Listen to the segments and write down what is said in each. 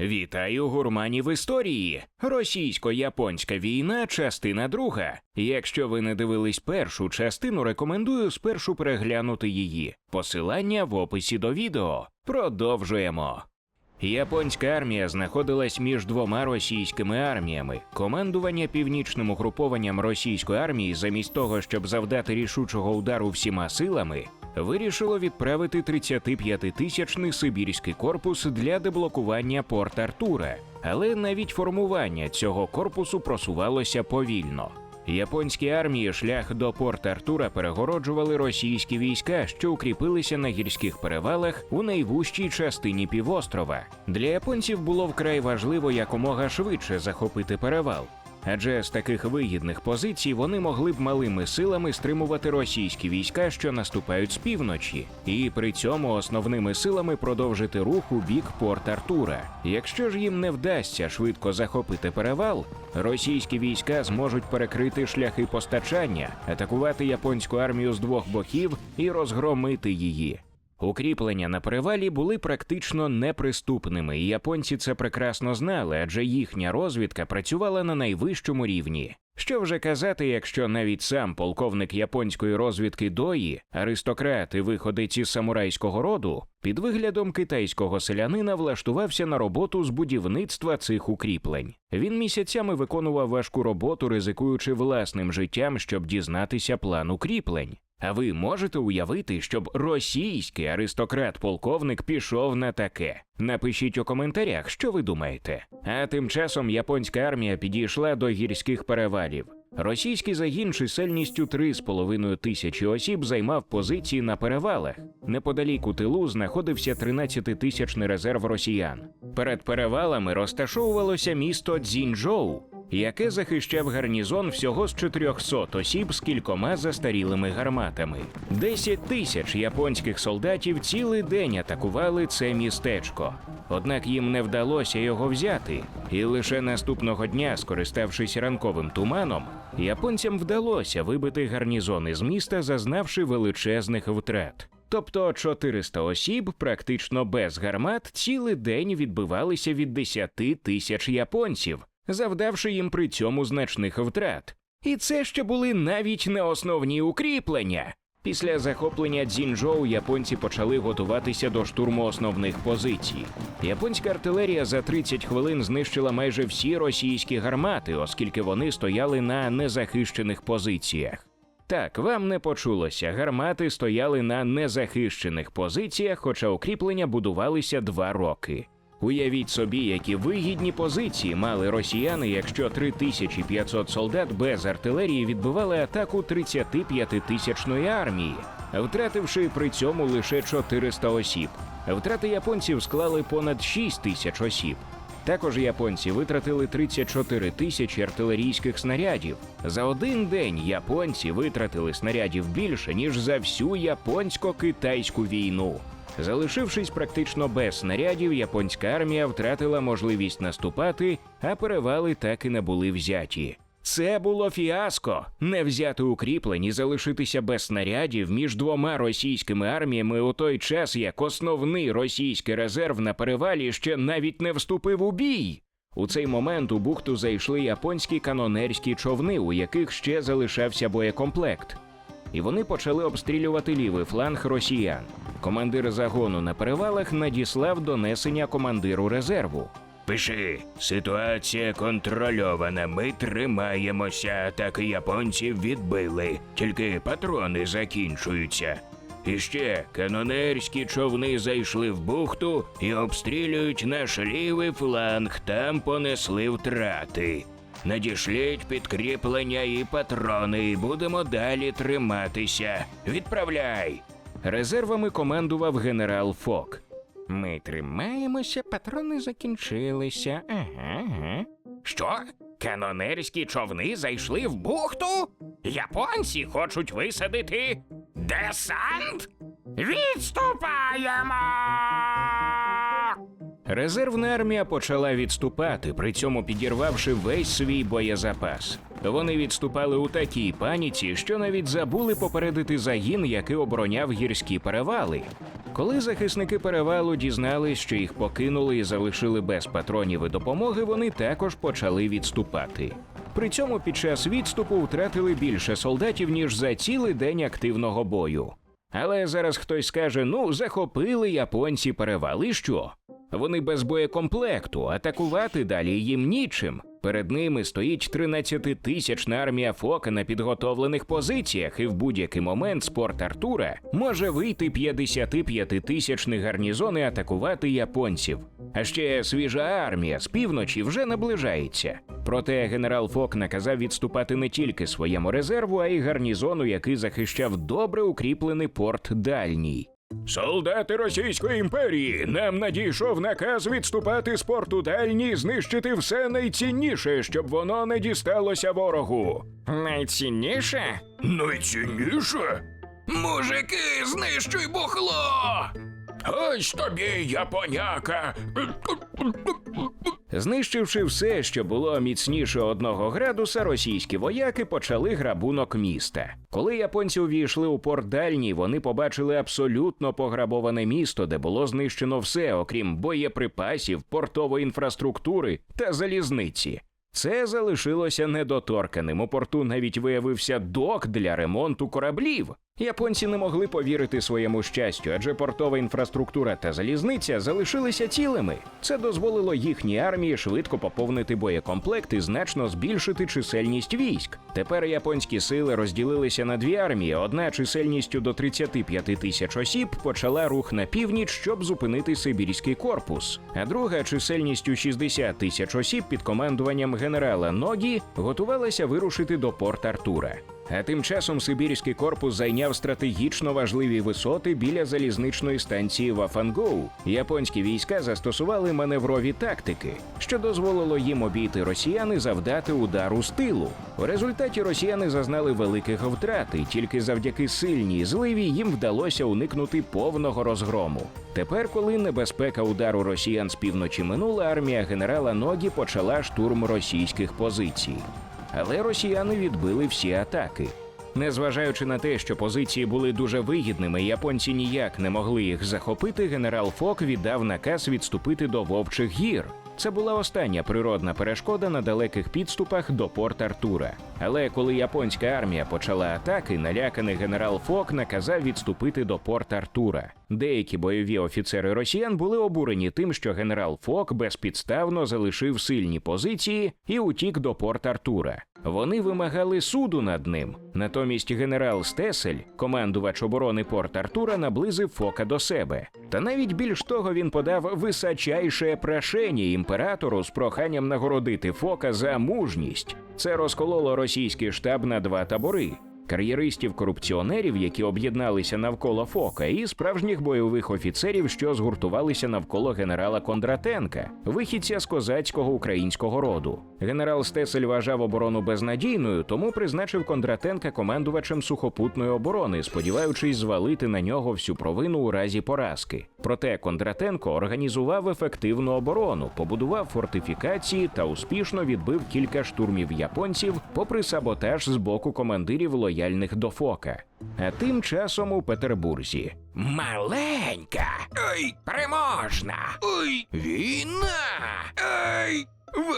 Вітаю гурманів історії! Російсько-японська війна, частина друга. Якщо ви не дивились першу частину, рекомендую спершу переглянути її. Посилання в описі до відео. Продовжуємо. Японська армія знаходилась між двома російськими арміями. Командування північним угрупованням російської армії, замість того, щоб завдати рішучого удару всіма силами, вирішило відправити 35-тисячний сибірський корпус для деблокування порт Артура. Але навіть формування цього корпусу просувалося повільно. Японській армії шлях до порт Артура перегороджували російські війська, що укріпилися на гірських перевалах у найвужчій частині півострова. Для японців було вкрай важливо якомога швидше захопити перевал. Адже з таких вигідних позицій вони могли б малими силами стримувати російські війська, що наступають з півночі, і при цьому основними силами продовжити рух у бік порт Артура. Якщо ж їм не вдасться швидко захопити перевал, російські війська зможуть перекрити шляхи постачання, атакувати японську армію з двох боків і розгромити її. Укріплення на перевалі були практично неприступними, і японці це прекрасно знали, адже їхня розвідка працювала на найвищому рівні. Що вже казати, якщо навіть сам полковник японської розвідки Дої, аристократ і виходець із самурайського роду, під виглядом китайського селянина влаштувався на роботу з будівництва цих укріплень. Він місяцями виконував важку роботу, ризикуючи власним життям, щоб дізнатися план укріплень. А ви можете уявити, щоб російський аристократ-полковник пішов на таке? Напишіть у коментарях, що ви думаєте. А тим часом японська армія підійшла до гірських перевалів. Російський загін чисельністю 3,5 тисячі осіб займав позиції на перевалах. Неподалік у тилу знаходився 13-тисячний резерв росіян. Перед перевалами розташовувалося місто Цзіньчжоу, яке захищав гарнізон всього з 400 осіб з кількома застарілими гарматами. 10 тисяч японських солдатів цілий день атакували це містечко. Однак їм не вдалося його взяти, і лише наступного дня, скориставшись ранковим туманом, японцям вдалося вибити гарнізони з міста, зазнавши величезних втрат. Тобто 400 осіб, практично без гармат, цілий день відбивалися від 10 тисяч японців, завдавши їм при цьому значних втрат. І це ще були навіть не основні укріплення. Після захоплення Цзіньчжоу японці почали готуватися до штурму основних позицій. Японська артилерія за 30 хвилин знищила майже всі російські гармати, оскільки вони стояли на незахищених позиціях. Так, вам не почулося, гармати стояли на незахищених позиціях, хоча укріплення будувалися два роки. Уявіть собі, які вигідні позиції мали росіяни, якщо 3500 солдат без артилерії відбивали атаку 35-тисячної армії, втративши при цьому лише 400 осіб. Втрати японців склали понад 6 тисяч осіб. Також японці витратили 34 тисячі артилерійських снарядів. За один день японці витратили снарядів більше ніж за всю японсько-китайську війну. Залишившись практично без снарядів, японська армія втратила можливість наступати, а перевали так і не були взяті. Це було фіаско не взяти укріплень і залишитися без снарядів між двома російськими арміями у той час, як основний російський резерв на перевалі ще навіть не вступив у бій. У цей момент у бухту зайшли японські канонерські човни, у яких ще залишався боєкомплект. І вони почали обстрілювати лівий фланг росіян. Командир загону на перевалах надіслав донесення командиру резерву. Пиши, ситуація контрольована. Ми тримаємося. Атаки японців відбили, тільки патрони закінчуються. І ще канонерські човни зайшли в бухту і обстрілюють наш лівий фланг. Там понесли втрати. Надішліть підкріплення і патрони, і будемо далі триматися. Відправляй. Резервами командував генерал Фок. Ми тримаємося, патрони закінчилися. Ага, ага. Що? Канонерські човни зайшли в бухту? Японці хочуть висадити десант? Відступаємо! Резервна армія почала відступати, при цьому підірвавши весь свій боєзапас. Вони відступали у такій паніці, що навіть забули попередити загін, який обороняв гірські перевали. Коли захисники перевалу дізнались, що їх покинули і залишили без патронів і допомоги, вони також почали відступати. При цьому під час відступу втратили більше солдатів, ніж за цілий день активного бою. Але зараз хтось скаже: ну, захопили японці перевал, і що? Вони без боєкомплекту, атакувати далі їм нічим. Перед ними стоїть 13-тисячна армія Фока на підготовлених позиціях, і в будь-який момент спорт Артура може вийти 55-тисячний гарнізон і атакувати японців. А ще свіжа армія з півночі вже наближається. Проте генерал Фок наказав відступати не тільки своєму резерву, а й гарнізону, який захищав добре укріплений порт Дальній. Солдати Російської імперії, нам надійшов наказ відступати з порту Дальній, знищити все найцінніше, щоб воно не дісталося ворогу. Найцінніше? Найцінніше? Мужики, знищуй бухло! Ось тобі, японяка. Знищивши все, що було міцніше одного градуса, російські вояки почали грабунок міста. Коли японці увійшли у порт Дальній, вони побачили абсолютно пограбоване місто, де було знищено все, окрім боєприпасів, портової інфраструктури та залізниці. Це залишилося недоторканим. У порту навіть виявився док для ремонту кораблів. Японці не могли повірити своєму щастю, адже портова інфраструктура та залізниця залишилися цілими. Це дозволило їхній армії швидко поповнити боєкомплект і значно збільшити чисельність військ. Тепер японські сили розділилися на дві армії. Одна чисельністю до 35 тисяч осіб почала рух на північ, щоб зупинити Сибірський корпус. А друга чисельністю 60 тисяч осіб під командуванням генерала Ногі готувалася вирушити до порт Артура. А тим часом Сибірський корпус зайняв стратегічно важливі висоти біля залізничної станції Вафангоу. Японські війська застосували маневрові тактики, що дозволило їм обійти росіян і завдати удару з тилу. У результаті росіяни зазнали великих втрат, і тільки завдяки сильній зливі їм вдалося уникнути повного розгрому. Тепер, коли небезпека удару росіян з півночі минула, армія генерала Ногі почала штурм російських позицій але росіяни відбили всі атаки. Незважаючи на те, що позиції були дуже вигідними, японці ніяк не могли їх захопити. Генерал Фок віддав наказ відступити до Вовчих гір. Це була остання природна перешкода на далеких підступах до порт Артура. Але коли японська армія почала атаки, наляканий генерал Фок наказав відступити до порт Артура. Деякі бойові офіцери росіян були обурені тим, що генерал Фок безпідставно залишив сильні позиції і утік до порт Артура. Вони вимагали суду над ним. Натомість генерал Стесель, командувач оборони порт Артура, наблизив Фока до себе. Та навіть більш того він подав височайше прошення імператору з проханням нагородити Фока за мужність. Це розкололо російський штаб на два табори. Кар'єристів-корупціонерів, які об'єдналися навколо Фока, і справжніх бойових офіцерів, що згуртувалися навколо генерала Кондратенка, вихідця з козацького українського роду. Генерал Стесель вважав оборону безнадійною, тому призначив Кондратенка командувачем сухопутної оборони, сподіваючись звалити на нього всю провину у разі поразки. Проте Кондратенко організував ефективну оборону, побудував фортифікації та успішно відбив кілька штурмів японців, попри саботаж з боку командирів лояльних до Фока. А тим часом у Петербурзі Маленька. Ой, переможна. Ой, війна.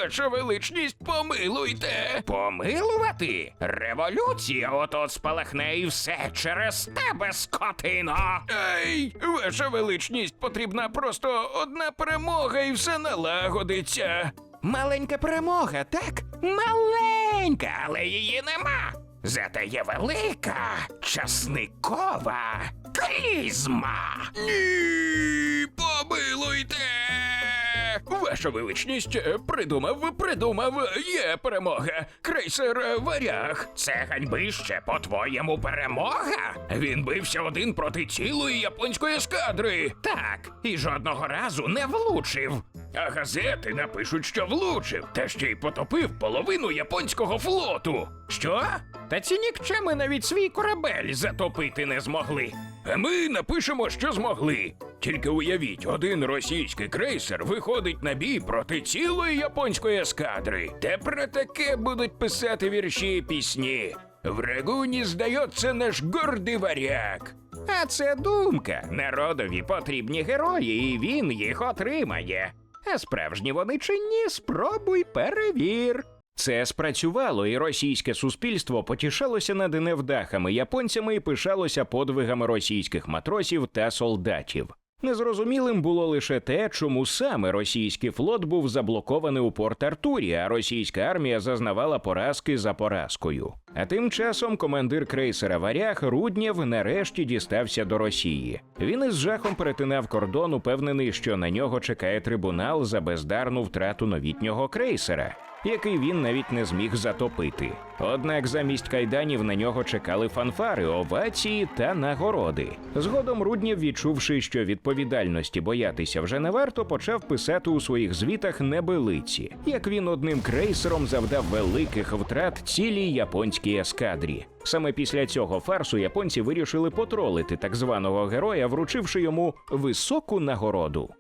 Ваша величність, помилуйте. Помилувати? Революція ото спалахне і все через тебе, скотино. Ей, ваша величність, потрібна просто одна перемога і все налагодиться. Маленька перемога, так? Маленька, але її нема. Зате є велика часникова клізма. Ні, помилуйте. Ваша величність е, придумав, придумав, є перемога. Крейсер е, варяг. Це ганьбище, по-твоєму, перемога? Він бився один проти цілої японської ескадри. Так, і жодного разу не влучив. А газети напишуть, що влучив, та ще й потопив половину японського флоту. Що? Та ці нікчеми навіть свій корабель затопити не змогли. А ми напишемо, що змогли. Тільки уявіть, один російський крейсер виходить на бій проти цілої японської ескадри. Та про таке будуть писати вірші і пісні. В Рагуні здається наш гордий варяг. А це думка. Народові потрібні герої, і він їх отримає. А справжні вони чи ні, спробуй перевір. Це спрацювало, і російське суспільство потішалося над невдахами японцями і пишалося подвигами російських матросів та солдатів. Незрозумілим було лише те, чому саме російський флот був заблокований у порт Артурі, а російська армія зазнавала поразки за поразкою. А тим часом командир крейсера Варяг Руднєв нарешті дістався до Росії. Він із жахом перетинав кордон, упевнений, що на нього чекає трибунал за бездарну втрату новітнього крейсера який він навіть не зміг затопити. Однак замість кайданів на нього чекали фанфари, овації та нагороди. Згодом Руднєв, відчувши, що відповідальності боятися вже не варто, почав писати у своїх звітах небелиці, як він одним крейсером завдав великих втрат цілій японській ескадрі. Саме після цього фарсу японці вирішили потролити так званого героя, вручивши йому високу нагороду.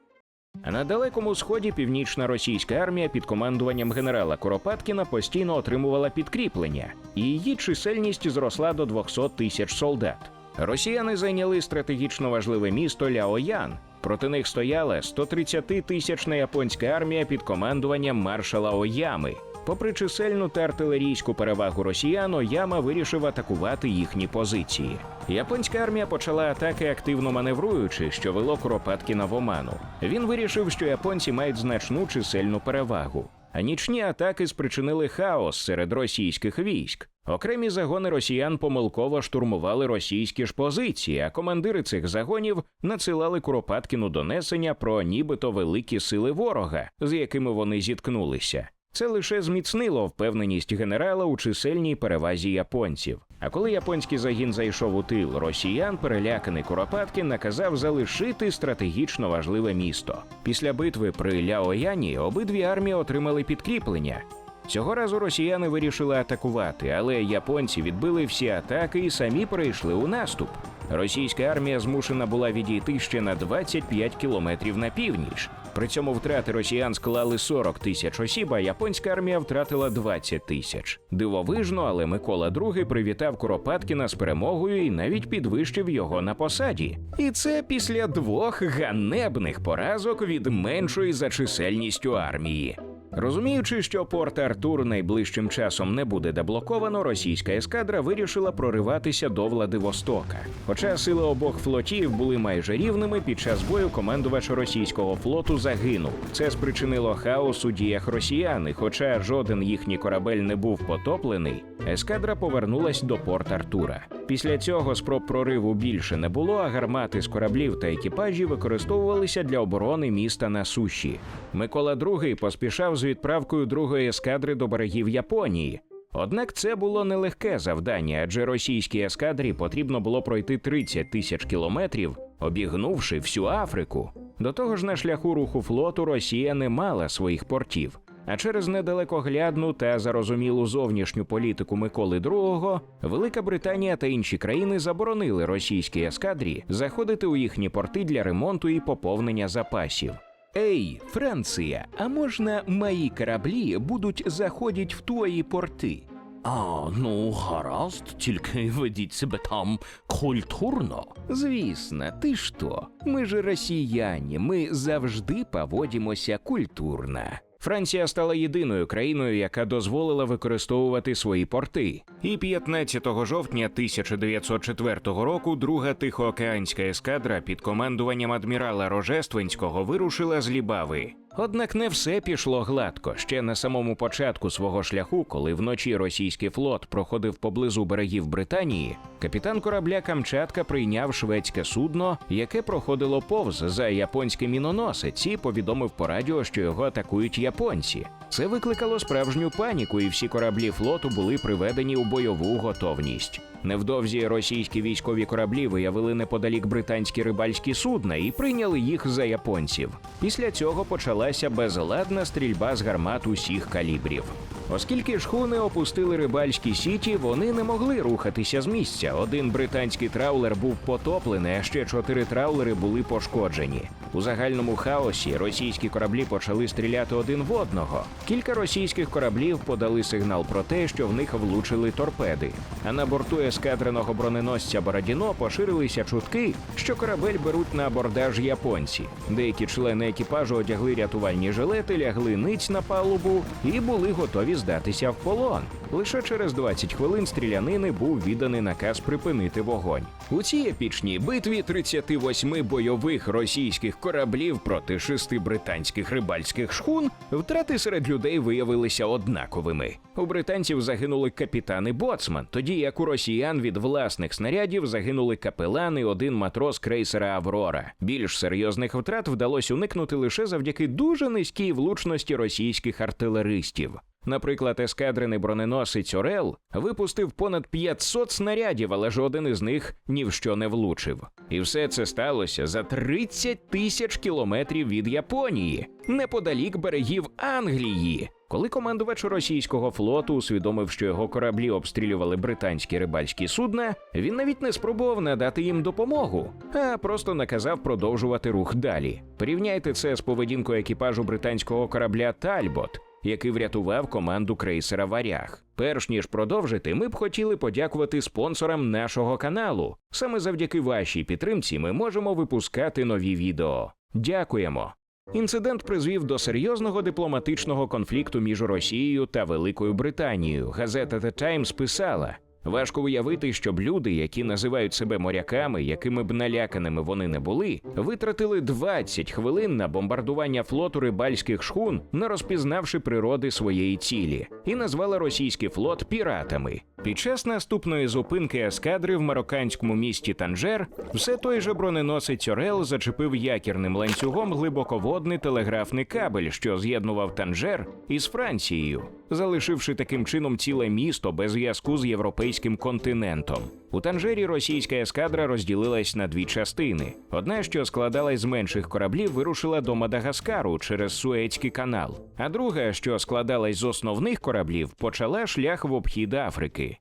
На далекому сході північна російська армія під командуванням генерала Куропаткіна постійно отримувала підкріплення, і її чисельність зросла до 200 тисяч солдат. Росіяни зайняли стратегічно важливе місто Ляоян. Проти них стояла 130-тисячна японська армія під командуванням маршала Оями. Попри чисельну та артилерійську перевагу росіян, Ояма вирішив атакувати їхні позиції. Японська армія почала атаки активно маневруючи, що вело Куропаткіна в оману. Він вирішив, що японці мають значну чисельну перевагу. А нічні атаки спричинили хаос серед російських військ. Окремі загони росіян помилково штурмували російські ж позиції, а командири цих загонів надсилали Куропаткіну донесення про нібито великі сили ворога, з якими вони зіткнулися. Це лише зміцнило впевненість генерала у чисельній перевазі японців. А коли японський загін зайшов у тил росіян, переляканий Куропаткін наказав залишити стратегічно важливе місто. Після битви при Ляояні обидві армії отримали підкріплення. Цього разу росіяни вирішили атакувати, але японці відбили всі атаки і самі перейшли у наступ. Російська армія змушена була відійти ще на 25 кілометрів на північ. При цьому втрати росіян склали 40 тисяч осіб, а японська армія втратила 20 тисяч. Дивовижно, але Микола II привітав Куропаткіна з перемогою і навіть підвищив його на посаді. І це після двох ганебних поразок від меншої за чисельністю армії. Розуміючи, що порт Артур найближчим часом не буде деблоковано, російська ескадра вирішила прориватися до Владивостока. Хоча сили обох флотів були майже рівними, під час бою командувач російського флоту загинув. Це спричинило хаос у діях росіян, і хоча жоден їхній корабель не був потоплений, ескадра повернулась до порт Артура. Після цього спроб прориву більше не було, а гармати з кораблів та екіпажів використовувалися для оборони міста на суші. Микола II поспішав з відправкою другої ескадри до берегів Японії. Однак це було нелегке завдання, адже російській ескадрі потрібно було пройти 30 тисяч кілометрів, обігнувши всю Африку. До того ж, на шляху руху флоту Росія не мала своїх портів. А через недалекоглядну та зарозумілу зовнішню політику Миколи II Велика Британія та інші країни заборонили російській ескадрі заходити у їхні порти для ремонту і поповнення запасів. Ей, Франція, а можна мої кораблі будуть заходять в твої порти? А, ну, гаразд, тільки ведіть себе там культурно. Звісно, ти що? Ми ж росіяни, ми завжди поводимося культурно. Франція стала єдиною країною, яка дозволила використовувати свої порти. І 15 жовтня 1904 року друга тихоокеанська ескадра під командуванням адмірала Рожественського вирушила з Лібави. Однак не все пішло гладко. Ще на самому початку свого шляху, коли вночі російський флот проходив поблизу берегів Британії, капітан корабля Камчатка прийняв шведське судно, яке проходило повз за японський міноносець і повідомив по радіо, що його атакують японці. Це викликало справжню паніку, і всі кораблі флоту були приведені у бойову готовність. Невдовзі російські військові кораблі виявили неподалік британські рибальські судна і прийняли їх за японців. Після цього почалася безладна стрільба з гармат усіх калібрів. Оскільки шхуни опустили рибальські сіті, вони не могли рухатися з місця. Один британський траулер був потоплений, а ще чотири траулери були пошкоджені. У загальному хаосі російські кораблі почали стріляти один в одного. Кілька російських кораблів подали сигнал про те, що в них влучили торпеди. А на борту ескадреного броненосця Бородіно поширилися чутки, що корабель беруть на абордаж японці. Деякі члени екіпажу одягли рятувальні жилети, лягли ниць на палубу і були готові здатися в полон. Лише через 20 хвилин стрілянини був відданий наказ припинити вогонь. У цій епічній битві 38 бойових російських кораблів проти шести британських рибальських шхун втрати серед людей виявилися однаковими. У британців загинули капітан і боцман, тоді як у росіян від власних снарядів загинули капелан і один матрос крейсера Аврора. Більш серйозних втрат вдалося уникнути лише завдяки дуже низькій влучності російських артилеристів. Наприклад, ескадрений броненосець Орел випустив понад 500 снарядів, але жоден із них ні в що не влучив. І все це сталося за 30 тисяч кілометрів від Японії, неподалік берегів Англії. Коли командувач російського флоту усвідомив, що його кораблі обстрілювали британські рибальські судна, він навіть не спробував надати їм допомогу, а просто наказав продовжувати рух далі. Порівняйте це з поведінкою екіпажу британського корабля Тальбот, який врятував команду крейсера Варяг. Перш ніж продовжити, ми б хотіли подякувати спонсорам нашого каналу. Саме завдяки вашій підтримці ми можемо випускати нові відео. Дякуємо. Інцидент призвів до серйозного дипломатичного конфлікту між Росією та Великою Британією. Газета The Times писала. Важко уявити, щоб люди, які називають себе моряками, якими б наляканими вони не були, витратили 20 хвилин на бомбардування флоту рибальських шхун, не розпізнавши природи своєї цілі, і назвали російський флот піратами. Під час наступної зупинки ескадри в марокканському місті Танжер все той же броненосець Орел зачепив якірним ланцюгом глибоководний телеграфний кабель, що з'єднував Танжер із Францією, залишивши таким чином ціле місто без зв'язку з європейським континентом. У Танжері російська ескадра розділилась на дві частини. Одна, що складалась з менших кораблів, вирушила до Мадагаскару через Суецький канал, а друга, що складалась з основних кораблів, почала шлях в обхід Африки.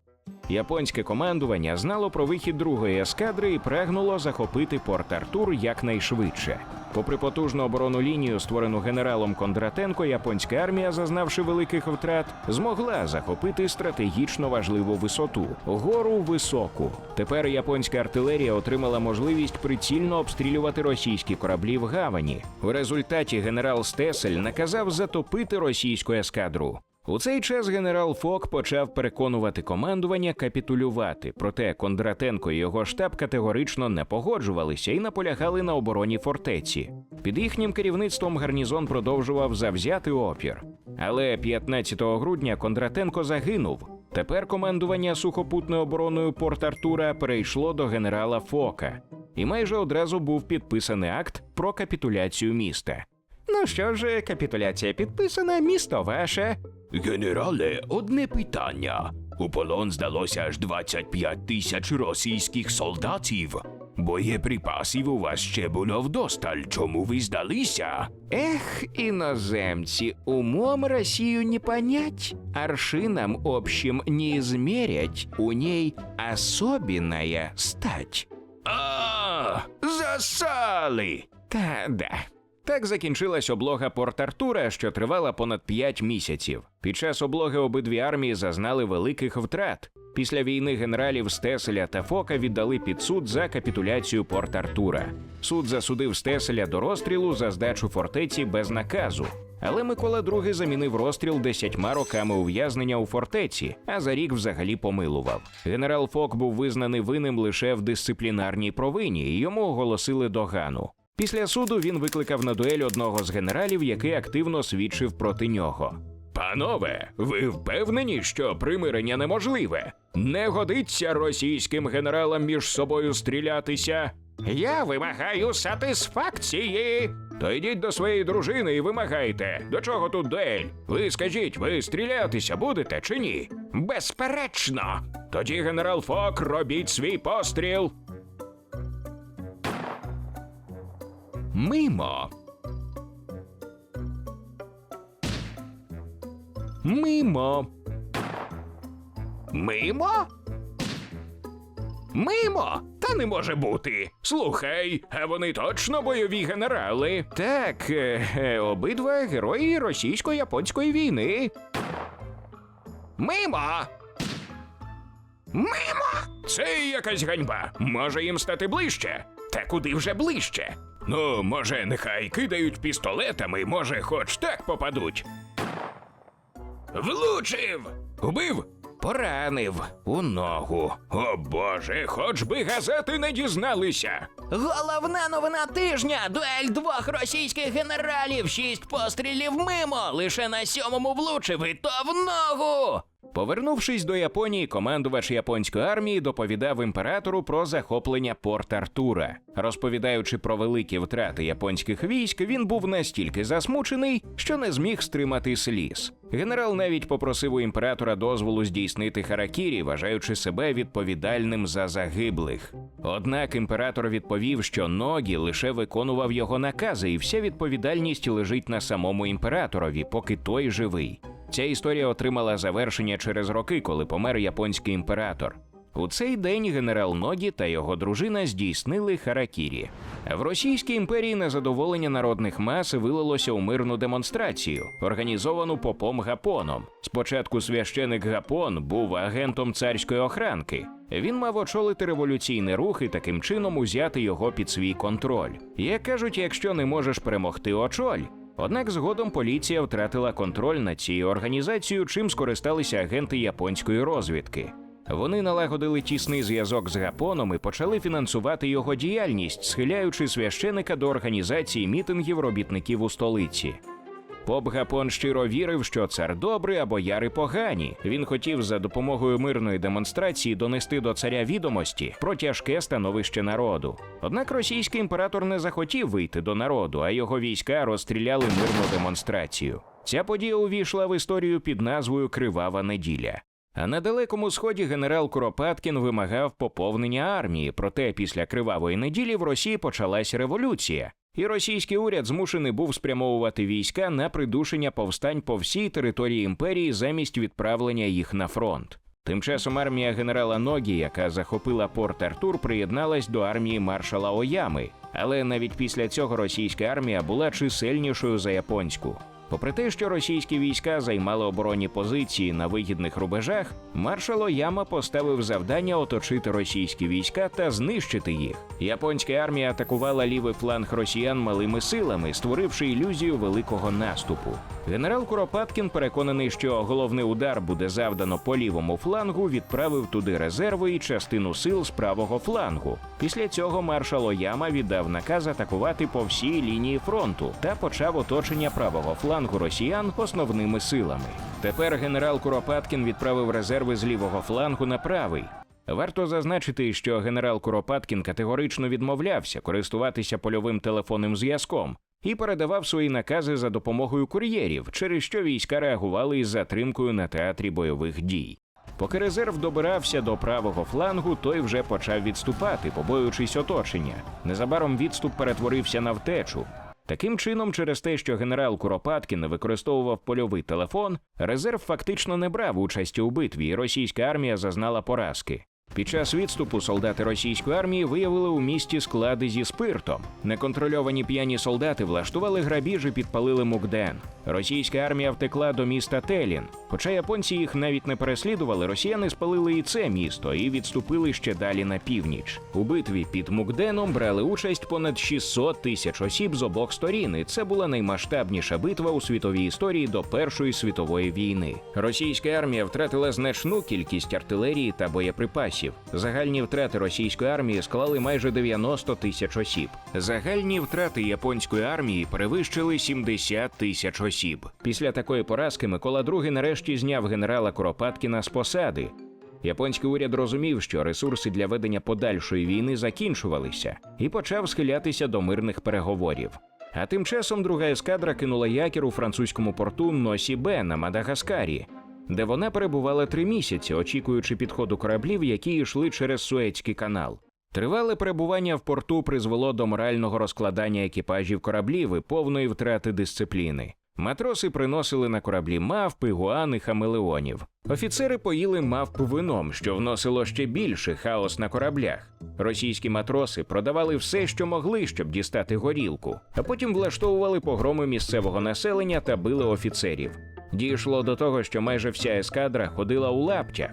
Японське командування знало про вихід другої ескадри і прагнуло захопити Порт Артур якнайшвидше. Попри потужну оборонну лінію, створену генералом Кондратенко, японська армія, зазнавши великих втрат, змогла захопити стратегічно важливу висоту гору високу. Тепер японська артилерія отримала можливість прицільно обстрілювати російські кораблі в гавані. В результаті генерал Стесель наказав затопити російську ескадру. У цей час генерал Фок почав переконувати командування капітулювати, проте Кондратенко і його штаб категорично не погоджувалися і наполягали на обороні фортеці. Під їхнім керівництвом гарнізон продовжував завзяти опір. Але 15 грудня Кондратенко загинув. Тепер командування сухопутною обороною Порт Артура перейшло до генерала Фока, і майже одразу був підписаний акт про капітуляцію міста. Ну що ж, капітуляція підписана, місто ваше. Генерале, одне питання. У полон здалося аж 25 тисяч російських солдатів. Боєприпасів у вас ще було вдосталь. Чому ви здалися? Эх, иноземцы, умом Россию не понять, аршином общим не измерять, у ней особенная стать. А, засали! Та да. Так закінчилась облога Порт Артура, що тривала понад 5 місяців. Під час облоги обидві армії зазнали великих втрат. Після війни генералів Стеселя та Фока віддали під суд за капітуляцію Порт Артура. Суд засудив Стеселя до розстрілу за здачу фортеці без наказу. Але Микола II замінив розстріл десятьма роками ув'язнення у фортеці, а за рік взагалі помилував. Генерал Фок був визнаний винним лише в дисциплінарній провині, і йому оголосили догану. Після суду він викликав на дуель одного з генералів, який активно свідчив проти нього. Панове, ви впевнені, що примирення неможливе? Не годиться російським генералам між собою стрілятися? Я вимагаю сатисфакції. То йдіть до своєї дружини і вимагайте. До чого тут дуель? Ви скажіть, ви стрілятися будете чи ні? Безперечно. Тоді генерал Фок, робіть свій постріл. Мимо. Мимо. Мимо? Мимо? Та не може бути. Слухай, а вони точно бойові генерали. Так, е, е, обидва герої російсько-японської війни. Мимо! Мимо! Це якась ганьба. Може їм стати ближче? Та куди вже ближче? Ну, може, нехай кидають пістолетами, може, хоч так попадуть. Влучив! Убив? Поранив у ногу. О боже, хоч би газети не дізналися. Головна новина тижня. Дуель двох російських генералів. Шість пострілів мимо. Лише на сьомому влучив і то в ногу. Повернувшись до Японії, командувач японської армії доповідав імператору про захоплення Порт Артура. Розповідаючи про великі втрати японських військ, він був настільки засмучений, що не зміг стримати сліз. Генерал навіть попросив у імператора дозволу здійснити харакірі, вважаючи себе відповідальним за загиблих. Однак імператор відповів, що Ногі лише виконував його накази, і вся відповідальність лежить на самому імператорові, поки той живий. Ця історія отримала завершення через роки, коли помер японський імператор. У цей день генерал Ногі та його дружина здійснили харакірі. В Російській імперії незадоволення народних мас вилилося у мирну демонстрацію, організовану попом Гапоном. Спочатку священик Гапон був агентом царської охранки. Він мав очолити революційний рух і таким чином узяти його під свій контроль. Як кажуть, якщо не можеш перемогти, очоль. Однак згодом поліція втратила контроль над цією організацією, чим скористалися агенти японської розвідки. Вони налагодили тісний зв'язок з Гапоном і почали фінансувати його діяльність, схиляючи священика до організації мітингів робітників у столиці. Поп Гапон щиро вірив, що цар добрий, а бояри погані. Він хотів за допомогою мирної демонстрації донести до царя відомості про тяжке становище народу. Однак російський імператор не захотів вийти до народу, а його війська розстріляли мирну демонстрацію. Ця подія увійшла в історію під назвою Кривава неділя. А на далекому сході генерал Куропаткін вимагав поповнення армії. Проте після кривавої неділі в Росії почалась революція, і російський уряд змушений був спрямовувати війська на придушення повстань по всій території імперії замість відправлення їх на фронт. Тим часом армія генерала Ногі, яка захопила порт Артур, приєдналась до армії маршала Оями. Але навіть після цього російська армія була чисельнішою за японську. Попри те, що російські війська займали оборонні позиції на вигідних рубежах, маршал Ояма поставив завдання оточити російські війська та знищити їх. Японська армія атакувала лівий фланг росіян малими силами, створивши ілюзію великого наступу. Генерал Куропаткін, переконаний, що головний удар буде завдано по лівому флангу, відправив туди резерви і частину сил з правого флангу. Після цього маршал Ояма віддав наказ атакувати по всій лінії фронту та почав оточення правого флангу росіян основними силами. Тепер генерал Куропаткін відправив резерви з лівого флангу на правий. Варто зазначити, що генерал Куропаткін категорично відмовлявся користуватися польовим телефонним зв'язком і передавав свої накази за допомогою кур'єрів, через що війська реагували із затримкою на театрі бойових дій. Поки резерв добирався до правого флангу, той вже почав відступати, побоюючись оточення. Незабаром відступ перетворився на втечу. Таким чином, через те, що генерал Куропаткін використовував польовий телефон, резерв фактично не брав участі у битві, і російська армія зазнала поразки. Під час відступу солдати російської армії виявили у місті склади зі спиртом. Неконтрольовані п'яні солдати влаштували грабіж і підпалили Мукден. Російська армія втекла до міста Телін. Хоча японці їх навіть не переслідували, росіяни спалили і це місто і відступили ще далі на північ. У битві під Мукденом брали участь понад 600 тисяч осіб з обох сторін. І це була наймасштабніша битва у світовій історії до Першої світової війни. Російська армія втратила значну кількість артилерії та боєприпасів. Загальні втрати російської армії склали майже 90 тисяч осіб. Загальні втрати японської армії перевищили 70 тисяч осіб. Після такої поразки Микола II нарешті зняв генерала Куропаткіна з посади. Японський уряд розумів, що ресурси для ведення подальшої війни закінчувалися, і почав схилятися до мирних переговорів. А тим часом друга ескадра кинула якір у французькому порту Носі Бе на Мадагаскарі, де вона перебувала три місяці, очікуючи підходу кораблів, які йшли через Суецький канал. Тривале перебування в порту призвело до морального розкладання екіпажів кораблів і повної втрати дисципліни. Матроси приносили на кораблі мавпи, гуани, хамелеонів. Офіцери поїли мавп вином, що вносило ще більше хаос на кораблях. Російські матроси продавали все, що могли, щоб дістати горілку, а потім влаштовували погроми місцевого населення та били офіцерів. Дійшло до того, що майже вся ескадра ходила у лаптях.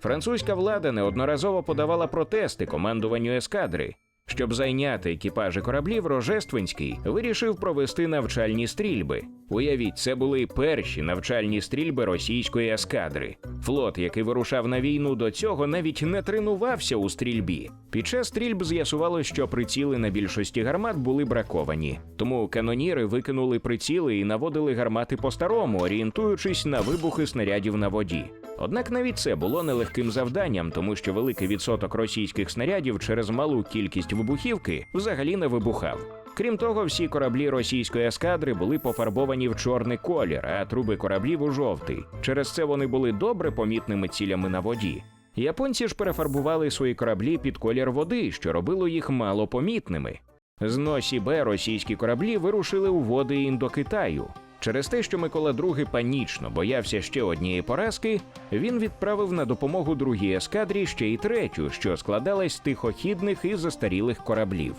Французька влада неодноразово подавала протести командуванню ескадри. Щоб зайняти екіпажі кораблів, Рожественський вирішив провести навчальні стрільби. Уявіть, це були перші навчальні стрільби російської ескадри. Флот, який вирушав на війну до цього, навіть не тренувався у стрільбі. Під час стрільб з'ясувалось, що приціли на більшості гармат були браковані. Тому каноніри викинули приціли і наводили гармати по-старому, орієнтуючись на вибухи снарядів на воді. Однак навіть це було нелегким завданням, тому що великий відсоток російських снарядів через малу кількість вибухівки взагалі не вибухав. Крім того, всі кораблі російської ескадри були пофарбовані в чорний колір, а труби кораблів у жовтий. Через це вони були добре помітними цілями на воді. Японці ж перефарбували свої кораблі під колір води, що робило їх малопомітними. З Носі Б російські кораблі вирушили у води Індокитаю. Через те, що Микола II панічно боявся ще однієї поразки, він відправив на допомогу другій ескадрі ще й третю, що складалась з тихохідних і застарілих кораблів.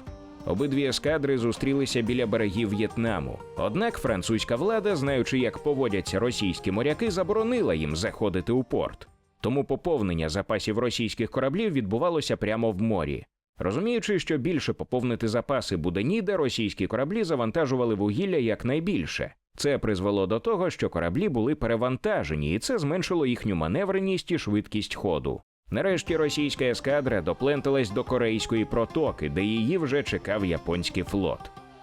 Обидві ескадри зустрілися біля берегів В'єтнаму. Однак французька влада, знаючи, як поводяться російські моряки, заборонила їм заходити у порт. Тому поповнення запасів російських кораблів відбувалося прямо в морі. Розуміючи, що більше поповнити запаси буде ніде, російські кораблі завантажували вугілля якнайбільше. Це призвело до того, що кораблі були перевантажені, і це зменшило їхню маневреність і швидкість ходу. Нарешті російська ескадра допленталась до Корейської протоки, де її вже чекав японський флот.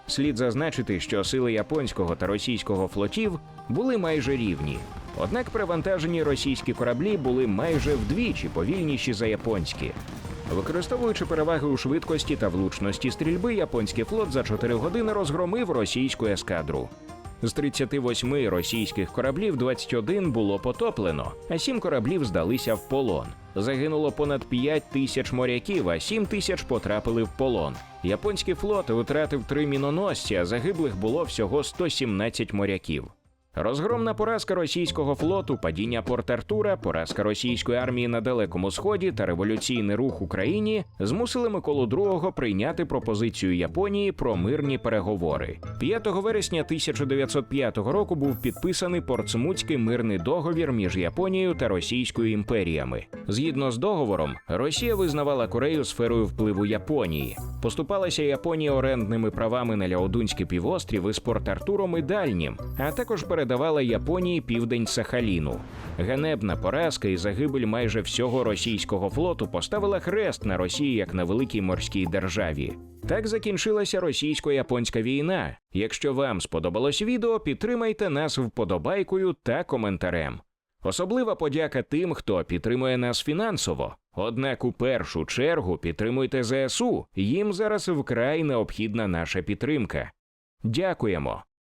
Слід зазначити, що сили японського та російського флотів були майже рівні. Однак перевантажені російські кораблі були майже вдвічі повільніші за японські. Використовуючи переваги у швидкості та влучності стрільби, японський флот за 4 години розгромив російську ескадру. З 38 російських кораблів 21 було потоплено, а 7 кораблів здалися в полон. Загинуло понад 5 тисяч моряків, а 7 тисяч потрапили в полон. Японський флот втратив три міноносці, а загиблих було всього 117 моряків. Розгромна поразка російського флоту, падіння Порт-Артура, поразка російської армії на Далекому Сході та революційний рух Україні змусили Миколу II прийняти пропозицію Японії про мирні переговори. 5 вересня 1905 року був підписаний Портсмутський мирний договір між Японією та Російською імперіями. Згідно з договором, Росія визнавала Корею сферою впливу Японії. Поступалася Японія орендними правами на Ляодунський півострів із Порт-Артуром і Дальнім, а також передавала Японії південь Сахаліну. Ганебна поразка і загибель майже всього російського флоту поставила хрест на Росії як на великій морській державі. Так закінчилася російсько-японська війна. Якщо вам сподобалось відео, підтримайте нас вподобайкою та коментарем. Особлива подяка тим, хто підтримує нас фінансово. Однак у першу чергу підтримуйте ЗСУ. Їм зараз вкрай необхідна наша підтримка. Дякуємо.